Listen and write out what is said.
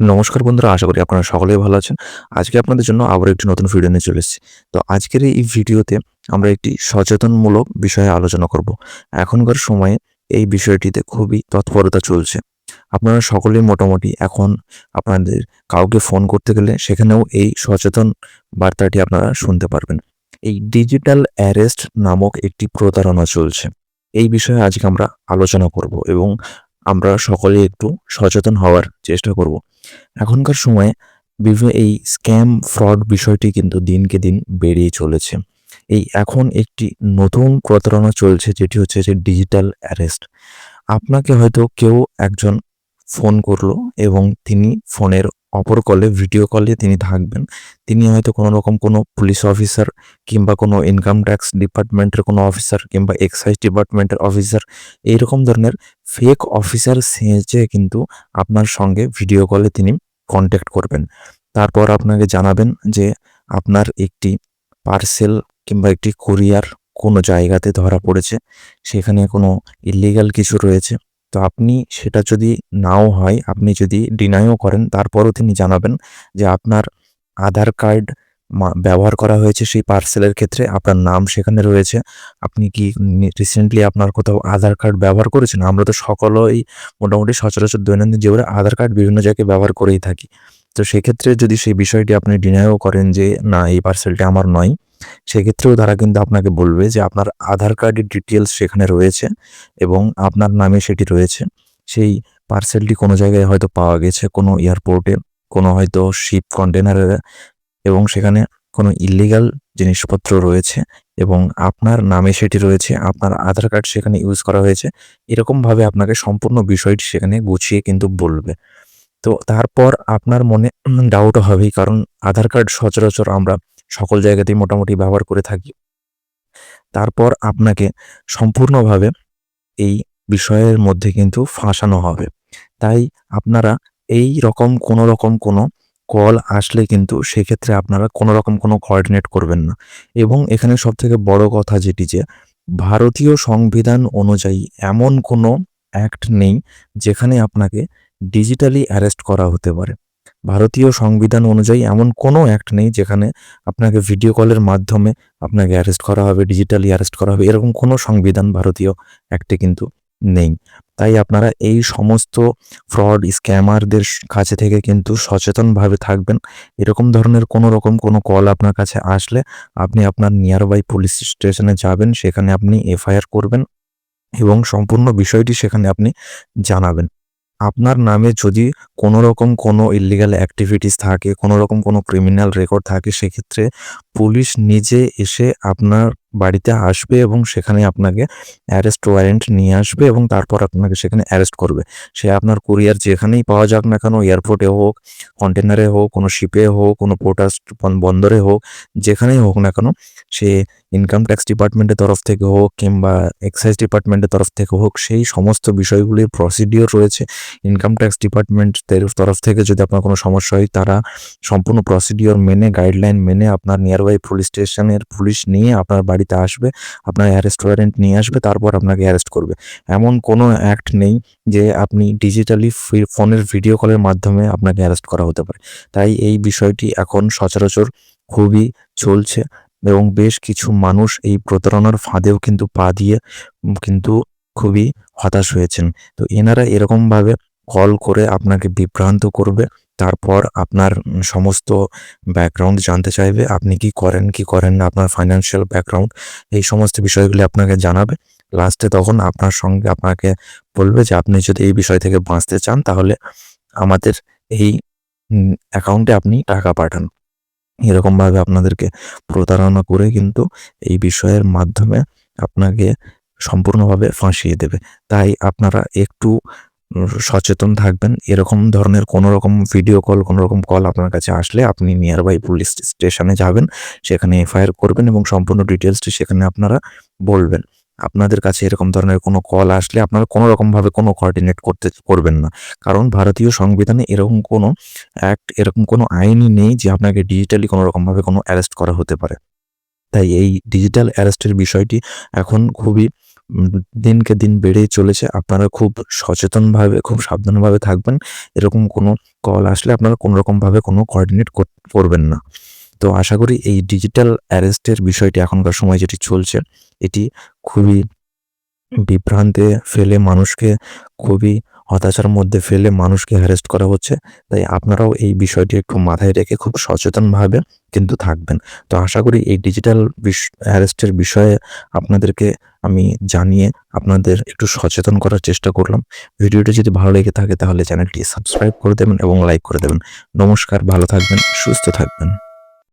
নমস্কার বন্ধুরা, আশা করি আপনারা সকলেই ভালো আছেন। আজকে আপনাদের জন্য আবার একটি নতুন ভিডিও নিয়ে চলে এসেছি। তো আজকের এই ভিডিওতে আমরা একটি সচেতনমূলক বিষয়ে আলোচনা করব। এখনকার সময়ে এই বিষয়টিতে খুবই তৎপরতা চলছে। আপনারা সকলেই মোটামুটি এখন আপনাদের কাউকে ফোন করতে গেলে সেখানেও এই সচেতন বার্তাটি আপনারা শুনতে পারবেন। এই ডিজিটাল অ্যারেস্ট নামক একটি প্রতারণা চলছে। এই বিষয়ে আজকে আমরা আলোচনা করব এবং আমরা সকলেই একটু সচেতন হওয়ার চেষ্টা করব। এখনকার সময়ে বিভিন্ন এই স্ক্যাম ফ্রড বিষয়টি কিন্তু দিনকে দিন বেড়েই চলেছে। এই এখন একটি নতুন প্রতারণা চলছে যেটি হচ্ছে যে ডিজিটাল অ্যারেস্ট। আপনাকে হয়তো কেউ একজন ফোন করল এবং তিনি ফোনের অপর কলে ভিডিও কলে তিনি থাকবেন। তিনি হয়তো কোনো রকম কোনো পুলিশ অফিসার কিংবা কোনো ইনকাম ট্যাক্স ডিপার্টমেন্টের কোনো অফিসার কিংবা এক্সাইজ ডিপার্টমেন্টের অফিসার এইরকম ধরনের ফেক অফিসার সেজে কিন্তু আপনার সঙ্গে ভিডিও কলে তিনি কন্ট্যাক্ট করবেন। তারপর আপনাকে জানাবেন যে আপনার একটি পার্সেল কিংবা একটি কুরিয়ার কোনো জায়গাতে ধরা পড়েছে, সেখানে কোনো ইলিগাল কিছু রয়েছে। তো আপনি সেটা যদি নাও হয়, আপনি যদি ডিনাইও করেন, তারপরও তিনি জানাবেন যে আপনার আধার কার্ড ব্যবহার করা হয়েছে সেই পার্সেলের ক্ষেত্রে, আপনার নাম সেখানে রয়েছে, আপনি কি রিসেন্টলি আপনার কোথাও আধার কার্ড ব্যবহার করেছেন? আমরা তো সকলেই মোটামুটি সচরাচর দৈনন্দিন জীবনে আধার কার্ড বিভিন্ন জায়গায় ব্যবহার করেই থাকি। তো সেক্ষেত্রে যদি সেই বিষয়টি আপনি ডিনাইও করেন যে, না, এই পার্সেলটি আমার নয় সেক্ষেত্রেও তারা কিন্তু আপনাকে বলবে যে আপনার আধার কার্ডের ডিটেলস সেখানে রয়েছে এবং আপনার নামে সেটি রয়েছে। সেই পার্সেলটি কোনো জায়গায় হয়তো পাওয়া গেছে, কোনো এয়ারপোর্টে কোনো হয়তো শিপ কন্টেনারে এবং সেখানে কোনো ইলিগাল জিনিসপত্র রয়েছে এবং আপনার নামে সেটি রয়েছে, আপনার আধার কার্ড সেখানে ইউজ করা হয়েছে। এরকমভাবে আপনাকে সম্পূর্ণ বিষয়টি সেখানে গুছিয়ে কিন্তু বলবে। তো তারপর আপনার মনে ডাউটও হবেই, কারণ আধার কার্ড সচরাচর আমরা সকল জায়গাতেই মোটামুটি ব্যবহার করে থাকি। তারপর আপনাকে সম্পূর্ণভাবে এই বিষয়ের মধ্যে কিন্তু ফাঁসানো হবে। তাই আপনারা এই রকম কোনো রকম কোনো কল আসলে কিন্তু সেক্ষেত্রে আপনারা কোনো রকম কোনো কোঅর্ডিনেট করবেন না। এবং এখানে সবথেকে বড় কথা যেটি যে, ভারতীয় সংবিধান অনুযায়ী এমন কোনো অ্যাক্ট নেই যেখানে আপনাকে ডিজিটালি অ্যারেস্ট করা হতে পারে। ভারতীয় সংবিধান অনুযায়ী এমন কোনো অ্যাক্ট নেই যেখানে আপনাকে ভিডিও কলের মাধ্যমে আপনাকে অ্যারেস্ট করা হবে ডিজিটালি অ্যারেস্ট করা হবে, এরকম কোনো সংবিধান ভারতীয় অ্যাক্টে কিন্তু নেই। তাই আপনারা এই সমস্ত ফ্রড স্ক্যামারদের কাছে থেকে কিন্তু সচেতনভাবে থাকবেন। এরকম ধরনের কোনো রকম কোনো কল আপনার কাছে আসলে আপনি আপনার নিয়ার বাই পুলিশ স্টেশনে যাবেন, সেখানে আপনি এফআইআর করবেন এবং সম্পূর্ণ বিষয়টি সেখানে আপনি জানাবেন। আপনার নামে যদি কোনো রকম কোনো ইলিগাল অ্যাক্টিভিটিস থাকে, কোনো রকম কোনো ক্রিমিনাল রেকর্ড থাকে, সেক্ষেত্রে পুলিশ নিজে এসে আপনার বাড়িতে আসবে এবং সেখানে আপনাকে অ্যারেস্ট ওয়ারেন্ট নিয়ে আসবে এবং তারপর আপনাকে সেখানে অ্যারেস্ট করবে। সে আপনার কুরিয়ার যেখানেই পাওয়া যাক না কেন এয়ারপোর্টে হোক কন্টেনারে হোক, কোনো শিপে হোক, কোনো পোর্টাস বন্দরে হোক, যেখানেই হোক না কেন, সে ইনকাম ট্যাক্স ডিপার্টমেন্টের তরফ থেকে হোক কিংবা এক্সাইজ ডিপার্টমেন্টের তরফ থেকে হোক, সেই সমস্ত বিষয়গুলির প্রসিডিওর রয়েছে। ইনকাম ট্যাক্স ডিপার্টমেন্টের তরফ থেকে যদি আপনার কোনো সমস্যা হয়, তারা সম্পূর্ণ প্রসিডিওর মেনে গাইডলাইন মেনে আপনার নিয়ারবাই পুলিশ স্টেশনের পুলিশ নিয়ে আপনার বাড়িতে আসবে, আপনার অ্যারেস্ট ওয়ারেন্ট নিয়ে আসবে, তারপর আপনাকে অ্যারেস্ট করবে। এমন কোনো অ্যাক্ট নেই যে আপনি ডিজিটালি ফোনের ভিডিও কলের মাধ্যমে আপনাকে অ্যারেস্ট করা হতে পারে। তাই এই বিষয়টি এখন সচরাচর খুবই চলছে এবং বেশ কিছু মানুষ এই প্রতারণার ফাঁদেও কিন্তু পা দিয়ে, কিন্তু খুবই হতাশ হয়েছেন। তো এনারা এরকমভাবে কল করে আপনাকে বিভ্রান্ত করবে। তারপর আপনার সমস্ত ব্যাকগ্রাউন্ড জানতে চাইবে, আপনি কি করেন কি করেন না, আপনার ফাইন্যান্সিয়াল ব্যাকগ্রাউন্ড এই সমস্ত বিষয়গুলি আপনাকে জানাবে। লাস্টে তখন আপনার সঙ্গে আপনাকে বলবে যে, আপনি যদি এই বিষয় থেকে বাঁচতে চান, তাহলে আমাদের এই অ্যাকাউন্টে আপনি টাকা পাঠান। এরকমভাবে আপনাদেরকে প্রতারণা করে কিন্তু এই বিষয়ের মাধ্যমে আপনাকে সম্পূর্ণভাবে ফাঁসিয়ে দেবে। তাই আপনারা একটু সচেতন থাকবেন। এরকম ধরনের কোনো রকম ভিডিও কল কোনো রকম কল আপনার কাছে আসলে আপনি নিয়ার বাই পুলিশ স্টেশনে যাবেন, সেখানে এফআইআর করবেন এবং সম্পূর্ণ ডিটেলসটি সেখানে আপনারা বলবেন। আপনাদের কাছে এরকম ধরনের কোনো কল আসলে আপনারা কোনো রকমভাবে কোনো কোঅর্ডিনেট করতে, করবেন না। কারণ ভারতীয় সংবিধানে এরকম কোনো অ্যাক্ট এরকম কোনো আইনই নেই যে আপনাকে ডিজিটালি কোনো রকমভাবে কোনো অ্যারেস্ট করা হতে পারে। তাই এই ডিজিটাল অ্যারেস্টের বিষয়টি এখন খুবই দিনকে দিন বেড়েই চলেছে। আপনারা খুব সচেতনভাবে, খুব সাবধানভাবে থাকবেন। এরকম কোনো কল আসলে আপনারা কোনো রকমভাবে কোনো কোঅর্ডিনেট করবেন না। তো আশা করি এই ডিজিটাল অ্যারেস্টের বিষয়টি এখনকার সময় যেটি চলছে, এটি খুবই বিভ্রান্তে ফেলে মানুষকে, খুবই হতাশার মধ্যে ফেলে মানুষকে হ্যারেস্ট করা হচ্ছে। তাই আপনারাও এই বিষয়টি একটু মাথায় রেখে খুব সচেতনভাবে কিন্তু থাকবেন। তো আশা করি এই ডিজিটাল হ্যারেস্টের বিষয়ে আপনাদেরকে আমি জানিয়ে আপনাদের একটু সচেতন করার চেষ্টা করলাম। ভিডিওটি যদি ভালো লেগে থাকে তাহলে চ্যানেলটি সাবস্ক্রাইব করে দেবেন এবং লাইক করে দেবেন। নমস্কার, ভালো থাকবেন, সুস্থ থাকবেন।